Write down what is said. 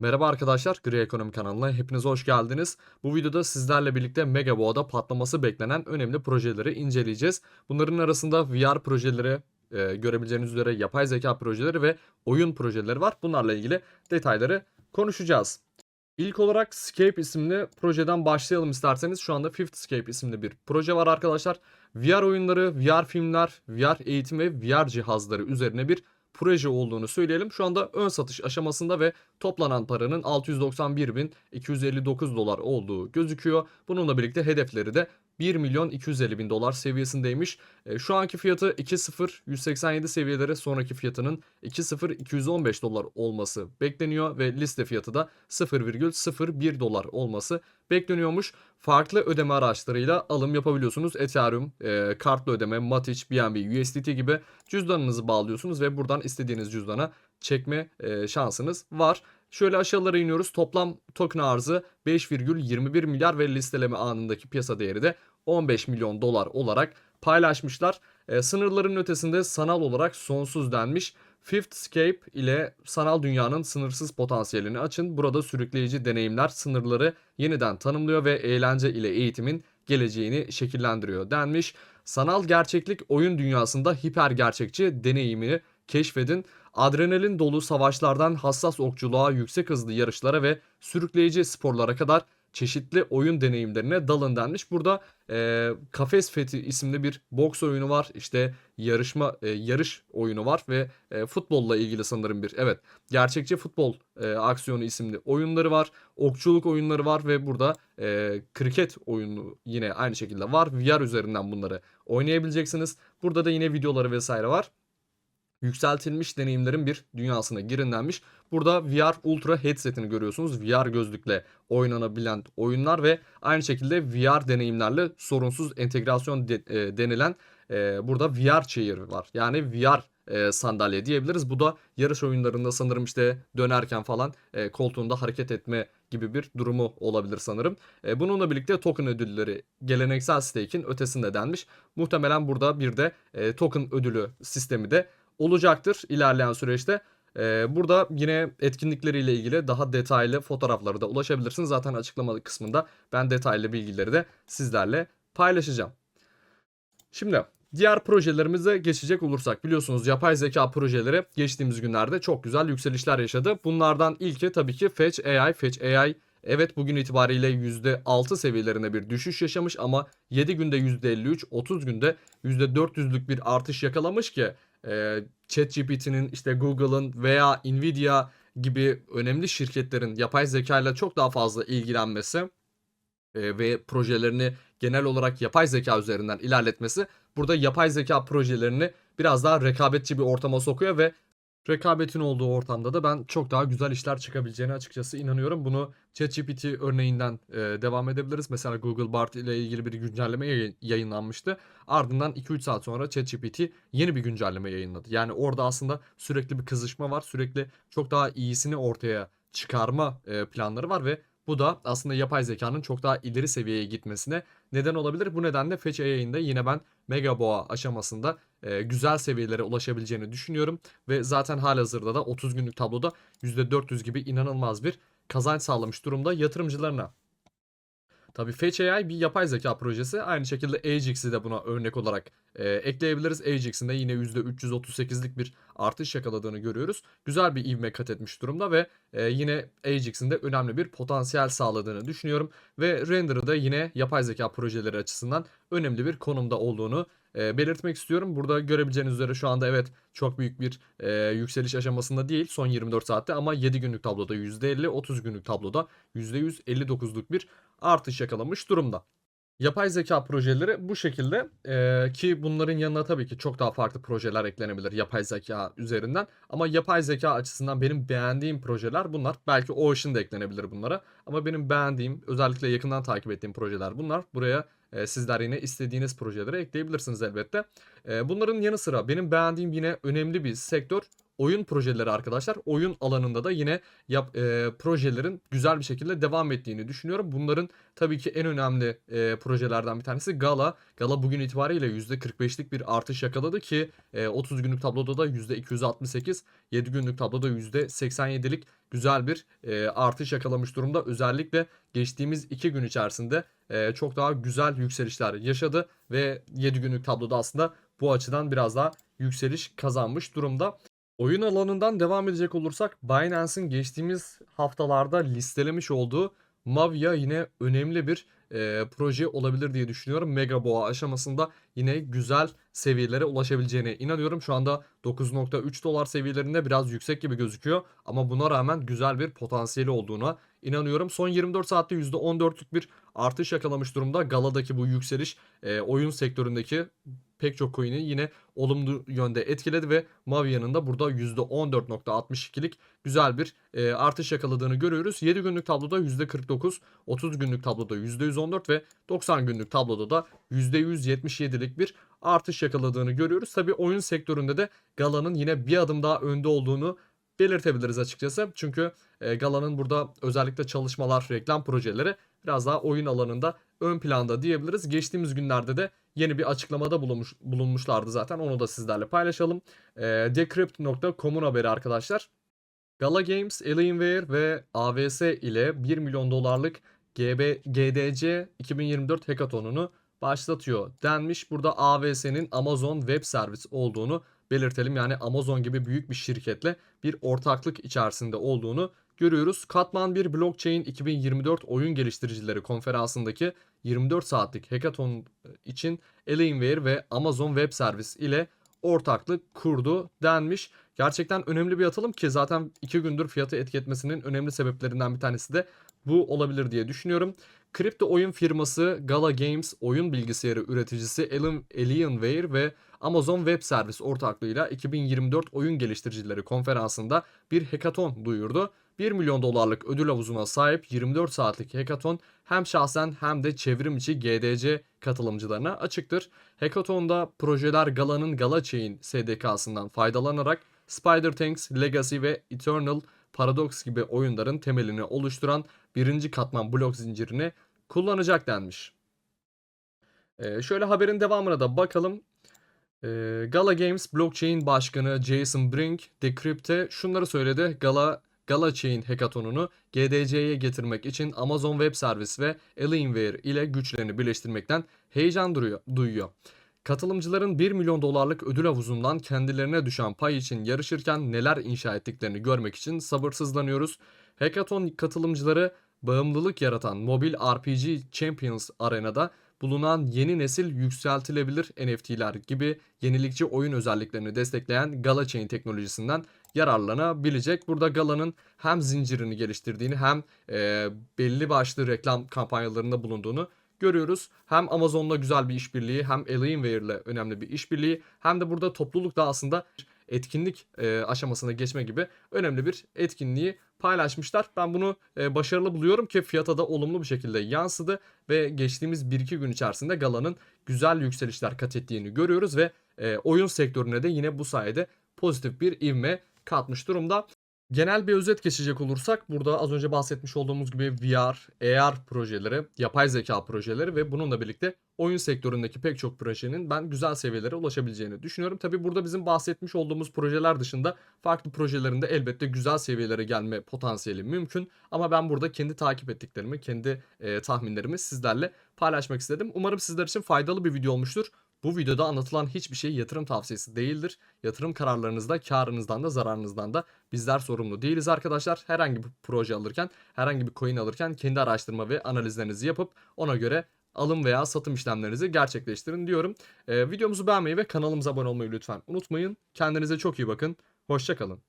Merhaba arkadaşlar, Gri Ekonomi kanalına hepiniz hoş geldiniz. Bu videoda sizlerle birlikte Megaboa'da patlaması beklenen önemli projeleri inceleyeceğiz. Bunların arasında VR projeleri, e, görebileceğiniz üzere yapay zeka projeleri ve oyun projeleri var. Bunlarla ilgili detayları konuşacağız. İlk olarak Scape isimli projeden başlayalım isterseniz. Şu anda Fifth Scape isimli bir proje var arkadaşlar. VR oyunları, VR filmler, VR eğitim ve VR cihazları üzerine bir proje olduğunu söyleyelim. Şu anda ön satış aşamasında ve toplanan paranın 691.259 dolar olduğu gözüküyor. Bununla birlikte hedefleri de 1 milyon 250 bin dolar seviyesindeymiş. E, şu anki fiyatı 2.0187 seviyeleri sonraki fiyatının 2.0215 dolar olması bekleniyor ve liste fiyatı da 0,01 dolar olması bekleniyormuş. Farklı ödeme araçlarıyla alım yapabiliyorsunuz. Ethereum, e, kartlı ödeme, Matic, BNB, USDT gibi cüzdanınızı bağlıyorsunuz ve buradan istediğiniz cüzdana çekme e, şansınız var. Şöyle aşağılara iniyoruz. Toplam token arzı 5,21 milyar ve listeleme anındaki piyasa değeri de 15 milyon dolar olarak paylaşmışlar. E, sınırların ötesinde sanal olarak sonsuz denmiş. Fifth Scape ile sanal dünyanın sınırsız potansiyelini açın. Burada sürükleyici deneyimler sınırları yeniden tanımlıyor ve eğlence ile eğitimin geleceğini şekillendiriyor denmiş. Sanal gerçeklik oyun dünyasında hiper gerçekçi deneyimini keşfedin. Adrenalin dolu savaşlardan hassas okçuluğa, yüksek hızlı yarışlara ve sürükleyici sporlara kadar çeşitli oyun deneyimlerine dalın denmiş. Burada e, Kafes Fethi isimli bir boks oyunu var. İşte yarışma e, yarış oyunu var ve e, futbolla ilgili sanırım bir evet gerçekçi futbol e, aksiyonu isimli oyunları var. Okçuluk oyunları var ve burada e, kriket oyunu yine aynı şekilde var. VR üzerinden bunları oynayabileceksiniz. Burada da yine videoları vesaire var yükseltilmiş deneyimlerin bir dünyasına girin denmiş. Burada VR Ultra headsetini görüyorsunuz. VR gözlükle oynanabilen oyunlar ve aynı şekilde VR deneyimlerle sorunsuz entegrasyon de, e, denilen e, burada VR chair var. Yani VR e, sandalye diyebiliriz. Bu da yarış oyunlarında sanırım işte dönerken falan e, koltuğunda hareket etme gibi bir durumu olabilir sanırım. E, bununla birlikte token ödülleri geleneksel stake'in ötesinde denmiş. Muhtemelen burada bir de e, token ödülü sistemi de olacaktır ilerleyen süreçte. Ee, burada yine etkinlikleriyle ilgili daha detaylı fotoğrafları da ulaşabilirsiniz. Zaten açıklama kısmında ben detaylı bilgileri de sizlerle paylaşacağım. Şimdi diğer projelerimize geçecek olursak biliyorsunuz yapay zeka projeleri geçtiğimiz günlerde çok güzel yükselişler yaşadı. Bunlardan ilki tabii ki Fetch AI. Fetch AI Evet bugün itibariyle %6 seviyelerine bir düşüş yaşamış ama 7 günde %53, 30 günde %400'lük bir artış yakalamış ki e, ChatGPT'nin işte Google'ın veya Nvidia gibi önemli şirketlerin yapay zeka ile çok daha fazla ilgilenmesi e, ve projelerini genel olarak yapay zeka üzerinden ilerletmesi burada yapay zeka projelerini biraz daha rekabetçi bir ortama sokuyor ve rekabetin olduğu ortamda da ben çok daha güzel işler çıkabileceğine açıkçası inanıyorum. Bunu ChatGPT örneğinden e, devam edebiliriz. Mesela Google Bard ile ilgili bir güncelleme yayın, yayınlanmıştı. Ardından 2-3 saat sonra ChatGPT yeni bir güncelleme yayınladı. Yani orada aslında sürekli bir kızışma var. Sürekli çok daha iyisini ortaya çıkarma e, planları var ve bu da aslında yapay zekanın çok daha ileri seviyeye gitmesine neden olabilir. Bu nedenle Fetch AI'nin yine ben Megaboa aşamasında e, güzel seviyelere ulaşabileceğini düşünüyorum. Ve zaten halihazırda da 30 günlük tabloda %400 gibi inanılmaz bir kazanç sağlamış durumda yatırımcılarına. Tabii Fetch AI bir yapay zeka projesi. Aynı şekilde Agix'i de buna örnek olarak e, ekleyebiliriz. Agix'in de yine %338'lik bir artış yakaladığını görüyoruz. Güzel bir ivme kat etmiş durumda ve e, yine Agix'in de önemli bir potansiyel sağladığını düşünüyorum. Ve Render'ı da yine yapay zeka projeleri açısından önemli bir konumda olduğunu e, belirtmek istiyorum. Burada görebileceğiniz üzere şu anda evet çok büyük bir e, yükseliş aşamasında değil son 24 saatte ama 7 günlük tabloda %50, 30 günlük tabloda %159'luk bir artış yakalamış durumda. Yapay zeka projeleri bu şekilde ee, ki bunların yanına tabii ki çok daha farklı projeler eklenebilir yapay zeka üzerinden. Ama yapay zeka açısından benim beğendiğim projeler bunlar. Belki Ocean da eklenebilir bunlara. Ama benim beğendiğim özellikle yakından takip ettiğim projeler bunlar. Buraya e, sizler yine istediğiniz projeleri ekleyebilirsiniz elbette. E, bunların yanı sıra benim beğendiğim yine önemli bir sektör oyun projeleri arkadaşlar. Oyun alanında da yine yap, e, projelerin güzel bir şekilde devam ettiğini düşünüyorum. Bunların tabii ki en önemli e, projelerden bir tanesi Gala. Gala bugün itibariyle %45'lik bir artış yakaladı ki e, 30 günlük tabloda da %268, 7 günlük tabloda %87'lik güzel bir e, artış yakalamış durumda. Özellikle geçtiğimiz 2 gün içerisinde e, çok daha güzel yükselişler yaşadı ve 7 günlük tabloda aslında bu açıdan biraz daha yükseliş kazanmış durumda. Oyun alanından devam edecek olursak Binance'in geçtiğimiz haftalarda listelemiş olduğu Mavia yine önemli bir e, proje olabilir diye düşünüyorum. Mega Boğa aşamasında yine güzel seviyelere ulaşabileceğine inanıyorum. Şu anda 9.3 dolar seviyelerinde biraz yüksek gibi gözüküyor. Ama buna rağmen güzel bir potansiyeli olduğuna inanıyorum. Son 24 saatte %14'lük bir artış yakalamış durumda. Gala'daki bu yükseliş e, oyun sektöründeki pek çok coin'i yine olumlu yönde etkiledi ve Mavia'nın da burada %14.62'lik güzel bir e, artış yakaladığını görüyoruz. 7 günlük tabloda %49, 30 günlük tabloda %114 ve 90 günlük tabloda da %177'lik bir artış yakaladığını görüyoruz. Tabi oyun sektöründe de Gala'nın yine bir adım daha önde olduğunu belirtebiliriz açıkçası. Çünkü e, Gala'nın burada özellikle çalışmalar, reklam projeleri biraz daha oyun alanında ön planda diyebiliriz. Geçtiğimiz günlerde de yeni bir açıklamada bulunmuş, bulunmuşlardı zaten. Onu da sizlerle paylaşalım. E, Decrypt.com'un haberi arkadaşlar. Gala Games, Alienware ve AVS ile 1 milyon dolarlık GB, GDC 2024 hackathonunu başlatıyor denmiş. Burada AVS'nin Amazon Web Service olduğunu belirtelim. Yani Amazon gibi büyük bir şirketle bir ortaklık içerisinde olduğunu görüyoruz. Katman 1 Blockchain 2024 oyun geliştiricileri konferansındaki 24 saatlik hackathon için Alienware ve Amazon Web Service ile ortaklık kurdu denmiş. Gerçekten önemli bir atılım ki zaten 2 gündür fiyatı etiketmesinin önemli sebeplerinden bir tanesi de bu olabilir diye düşünüyorum. Kripto oyun firması Gala Games oyun bilgisayarı üreticisi Alienware ve Amazon Web Service ortaklığıyla 2024 oyun geliştiricileri konferansında bir hackathon duyurdu. 1 milyon dolarlık ödül havuzuna sahip 24 saatlik hackathon hem şahsen hem de çevrim içi GDC katılımcılarına açıktır. Hackathon'da projeler Gala'nın Gala Chain SDK'sından faydalanarak Spider Tanks, Legacy ve Eternal Paradox gibi oyunların temelini oluşturan birinci katman blok zincirini kullanacak denmiş. Ee, şöyle haberin devamına da bakalım. Ee, Gala Games Blockchain Başkanı Jason Brink Decrypt'e şunları söyledi. Gala Gala Chain Hackathon'unu GDC'ye getirmek için Amazon Web Service ve Alienware ile güçlerini birleştirmekten heyecan duruyor, duyuyor. Katılımcıların 1 milyon dolarlık ödül havuzundan kendilerine düşen pay için yarışırken neler inşa ettiklerini görmek için sabırsızlanıyoruz. Hackathon katılımcıları bağımlılık yaratan mobil RPG Champions Arena'da bulunan yeni nesil yükseltilebilir NFT'ler gibi yenilikçi oyun özelliklerini destekleyen Gala Chain teknolojisinden yararlanabilecek. Burada Gala'nın hem zincirini geliştirdiğini hem e, belli başlı reklam kampanyalarında bulunduğunu görüyoruz. Hem Amazon'la güzel bir işbirliği hem Alienware ile önemli bir işbirliği hem de burada topluluk da aslında etkinlik e, aşamasına geçme gibi önemli bir etkinliği paylaşmışlar. Ben bunu e, başarılı buluyorum ki fiyata da olumlu bir şekilde yansıdı ve geçtiğimiz 1-2 gün içerisinde Gala'nın güzel yükselişler kat ettiğini görüyoruz ve e, oyun sektörüne de yine bu sayede pozitif bir ivme katmış durumda. Genel bir özet geçecek olursak burada az önce bahsetmiş olduğumuz gibi VR, AR projeleri, yapay zeka projeleri ve bununla birlikte oyun sektöründeki pek çok projenin ben güzel seviyelere ulaşabileceğini düşünüyorum. Tabi burada bizim bahsetmiş olduğumuz projeler dışında farklı projelerinde elbette güzel seviyelere gelme potansiyeli mümkün. Ama ben burada kendi takip ettiklerimi, kendi e, tahminlerimi sizlerle paylaşmak istedim. Umarım sizler için faydalı bir video olmuştur. Bu videoda anlatılan hiçbir şey yatırım tavsiyesi değildir. Yatırım kararlarınızda karınızdan da zararınızdan da bizler sorumlu değiliz arkadaşlar. Herhangi bir proje alırken, herhangi bir coin alırken kendi araştırma ve analizlerinizi yapıp ona göre alım veya satım işlemlerinizi gerçekleştirin diyorum. Ee, videomuzu beğenmeyi ve kanalımıza abone olmayı lütfen unutmayın. Kendinize çok iyi bakın. Hoşçakalın.